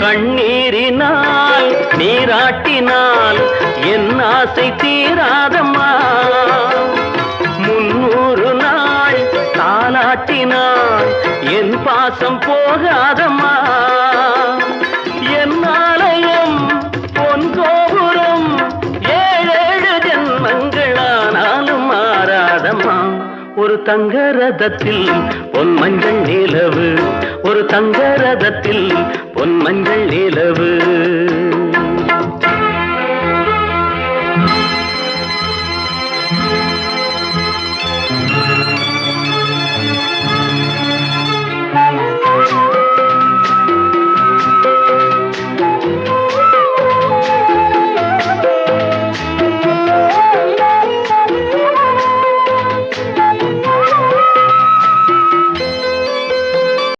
கண்ணீரினால் நீராட்டினால் என் ஆசை தீராதம்மா. முன்னூறு நாள் தாலாட்டினால் என் பாசம் போகாதம்மா. ஒரு தங்க ரதத்தில் பொன் மஞ்சள் நிலவு தங்க ரதத்தில் பொன்மஞ்சள் நிலவு.